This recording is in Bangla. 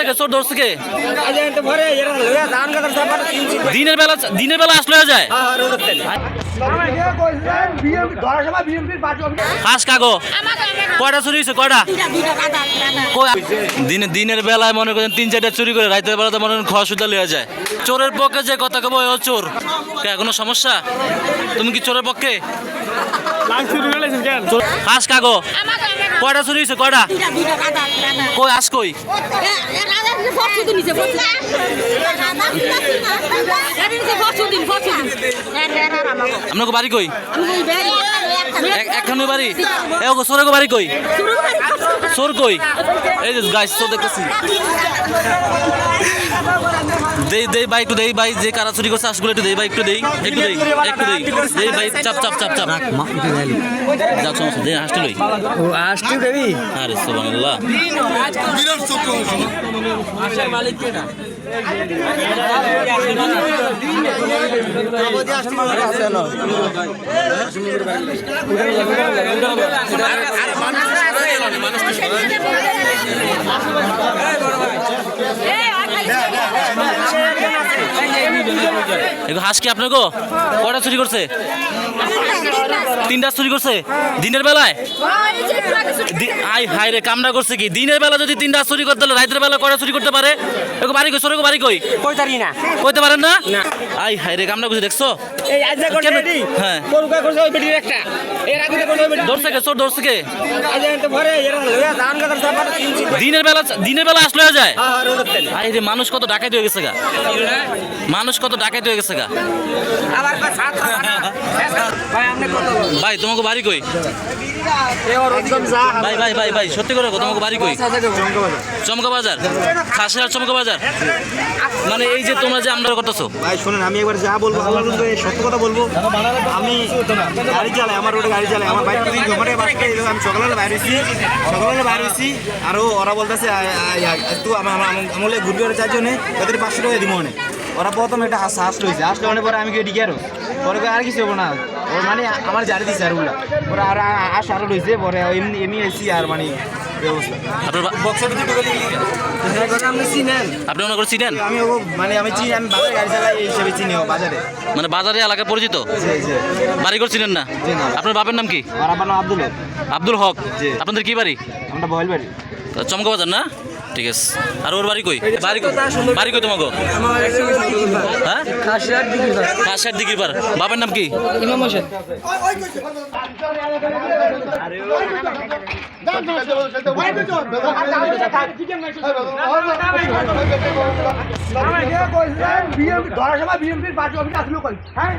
ধরছে কে চোর ধরছে কে? লয়া দিনের বেলা দিনের বেলা আসলে যায়। কয়টা চুরি হয়েছে, কয়টা? দিনে, দিনের বেলায় মনে করেন তিন, চারটা চুরি করে, রাতের বেলাতে মনে করেন খাওয়া সুদ্ধা লেওয়া যায়। চোরের পক্ষে যে কথা কব ও চোর। কোনো সমস্যা? তুমি কি চোরের পক্ষে? হাস কাগো কয়টা চুরি হয়েছে কয়টা? কই হাস কই? আপনাকে বাড়ি কই? এক- একখানে বাড়ি? এ চোরের বাড়ি কই? চোর। কই? এই যে গাইস চোর দেখতেছি। দেই দেই ভাই একটু দেই ভাই যে কারা চুরি করছে আসগুলো একটু দেই ভাই একটু দেই একটু দেই একটু দেই দেই ভাই চাপ চাপ চাপ চাপ যাক সমস্যা দেই হাসতে লই ও আসটি দেবি আরে সুবহানাল্লাহ এগো হাঁস কি আপনার গো। কয়টা চুরি করছে? তিনটা চুরি করছে? দিনের বেলায়? আই হাই রে কামড়া করছে কি? দিনের বেলা যদি তিনটা চুরি করতে হলে রাতের বেলা কটা চুরি করতে পারে? বাড়ি কই? সরে বাড়ি কই? না। কইতে পারেন না? না। আই হাই রে কামড়া করছে দেখছ? এই আজ করছে কেন? হ্যাঁ। কোরুকা করছে ওই বেটির একটা। এর আগে করছে ওই বেটি ধরছে কে? চোর ধরছে কে? আজ এত ভরে এর লয়া ধান সাপার দিনের বেলা দিনের বেলা আসলে হয়ে যায়? হ্যাঁ তেল আই রে মানুষ কত ডাকাই হয়ে গেছে গা। মানুষ কত ডাকাই হয়ে গেছে গা। আবার সাত ভাই তোমাকে বাড়ি কই? একদম যা। ভাই ভাই ভাই ভাই সত্যি করে কথা, তোমাকে বাড়ি কই? চমকা বাজার? খাসিয়ার চমকা বাজার? মানে এই যে তোমরা যে আমরা করতেছো? ভাই শোনেন আমি একবার যা বলব আল্লাহর রূপে সত্য কথা বলব। আমি গাড়ি চালাই আমার রোডে গাড়ি চালাই আমার বাইক জমাটে বাসকে আমি সকালবেলা বাইরে হয়েছি সকালবেলা বাইরে হয়েছি আরও ওরা বলতেছে একটু আমার আমলে ঘুরবে ওরা চারজনে ওদের পাঁচশো টাকা দিব মনে। ওরা প্রথম হাস হাস লইছে হাস লওয়ানোর পরে আমি গিয়ে ডিগে আরও। পরে আর কিছু হব না। ওর মানে আমার জারি দিছে আর ওগুলা ওরা আর হাস আরও লইছে পরে এমনি এমনি এসি আর মানে আপনার আপনি চিনেন। মনে করে চিনেন? আমি ও মানে আমি চিনি আমি বাজারে গাড়ি চালাই এই হিসেবে চিনি বাজারে। মানে বাজারে এলাকায় পরিচিত? জি জি। বাড়ি করে চিনেন না? আপনার বাপের নাম কি? আমার আব্দুল হক। আব্দুল হক। জি। আপনাদের কি বাড়ি? আমরা বয়েল বাড়ি। চমকা বাজার না? ঠিক আছে আর ওর বাড়ি কই বাড়ি বাড়ি কই তোমাকে হ্যাঁ দিকে দিঘির পার বাপের নাম কি ইমাম হোসেন বিএমপি ধরার সময় বিএমপির পার্টি অফিস আসলো কই হ্যাঁ